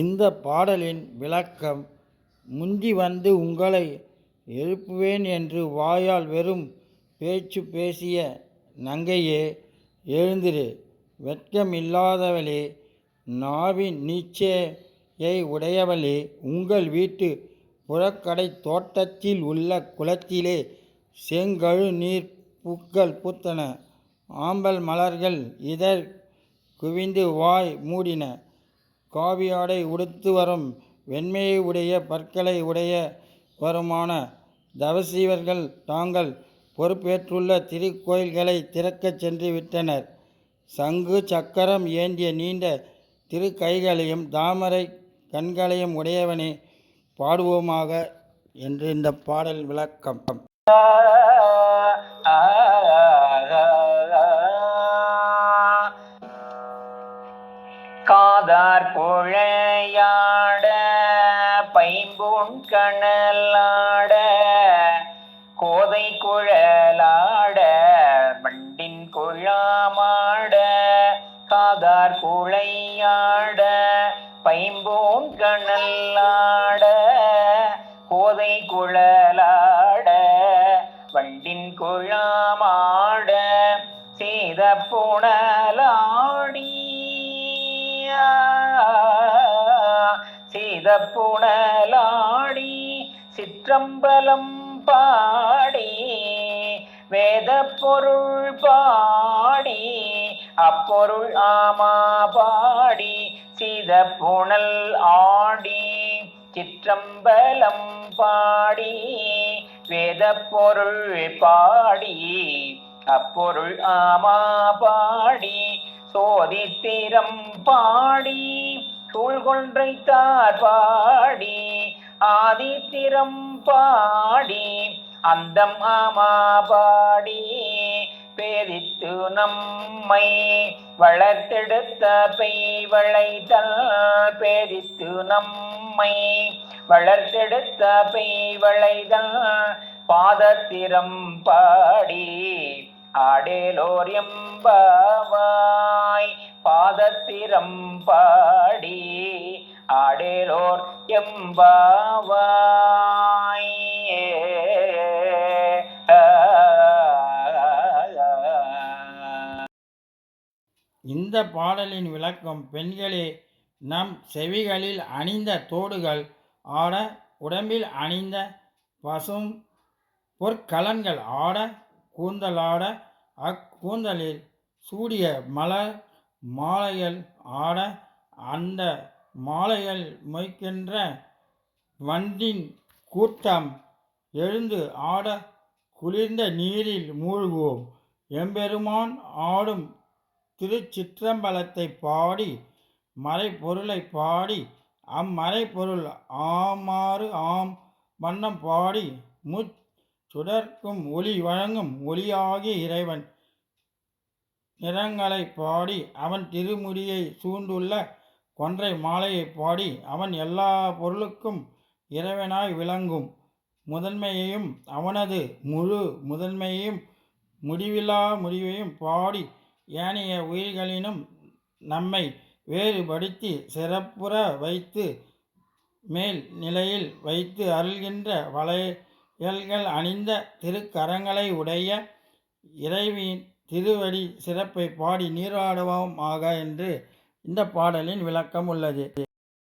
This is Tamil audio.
இந்த பாடலின் விளக்கம் முந்தி வந்து உங்களை எழுப்புவேன் என்று வாயால் வெறும் பேச்சு பேசிய நங்கையே எழுந்திரு. வெட்கமில்லாதவளே நாவின் நீச்சையை உடையவளே உங்கள் வீட்டு புறக்கடை தோட்டத்தில் உள்ள குளத்திலே செங்கழு நீர் பூக்கள் பூத்தன. ஆம்பல் மலர்கள் இதழ் குவிந்து வாய் மூடின. காவியாடை உடுத்து வரும் வெண்மையை உடைய பற்களை உடைய வருமான தவசீவர்கள் தாங்கள் பொறுப்பேற்றுள்ள திருக்கோயில்களை திறக்கச் சென்று விட்டனர். சங்கு சக்கரம் ஏந்திய நீண்ட திருக்கைகளையும் தாமரை கண்களையும் உடையவனே பாடுவோமாக என்று இந்த பாடல் விளக்கம். பாதார் குழையாட பைம்பூன் கணலாட கோதை குழலாட வண்டின் குழாமாட காதார் குழையாட பைம்பூன் கணலாட கோதை குழலாட வண்டின் குழாமாட சீத புனலாடி சிற்றம்பலம் பாடி வேத பொருள் பாடி அப்பொருள் ஆமா பாடி சீத புனல் ஆடி சிற்றம்பலம் பாடி வேத பொருள் பாடி அப்பொருள் ஆமா பாடி சோதித்திரம் பாடி சூழ்கொன்றைத்தார் பாடி ஆதித்திரம் பாடி அந்தம் ஆமா பாடி பேதித்து நம்மை வளர்த்தெடுத்த பெய் வளைதல் பேதித்து நம்மை வளர்த்தெடுத்த பெய் வளைதல் பாதத்திரம் பாடி ஆடேலோர் எம்பாவாய் பாதத்திரம் பாடி ஆடேலோர் எம்பாவாய். இந்த பாடலின் விளக்கம் பெண்களே நம் செவிகளில் அணிந்த தோடுகள் ஆட உடம்பில் அணிந்த பசும் பொற்கலன்கள் ஆட கூந்தலாட அக்கூந்தலில் சூடிய மலர் மாலைகள் ஆட அந்த மாலைகள் மொய்க்கின்ற வண்டின் கூட்டம் எழுந்து ஆட குளிர்ந்த நீரில் மூழ்குவோம். எம்பெருமான் ஆடும் திருச்சிற்றம்பலத்தை பாடி மறைப்பொருளை பாடி அம்மறைப்பொருள் ஆமாறு ஆம் வண்ணம் பாடி முச் சுடர்க்கும் ஒளி வழங்கும் ஒளியாகிய இறைவன். நிறங்களை பாடி அவன் திருமுடியை சூண்டுள்ள கொன்றை மாலையை பாடி அவன் எல்லா பொருளுக்கும் இறைவனாய் விளங்கும். முதன்மையையும் அவனது முழு முதன்மையையும் முடிவில்லா முடிவையும் பாடி ஏனைய உயிர்களினும் நம்மை வேறுபடுத்தி சிறப்புற வைத்து மேல் நிலையில் வைத்து அருள்கின்ற வளையல்கள் அணிந்த திருக்கரங்களை உடைய இறைவியின் திருவடி சிறப்பை பாடி நீராடுவோமாக என்று இந்த பாடலின் விளக்கம் உள்ளது.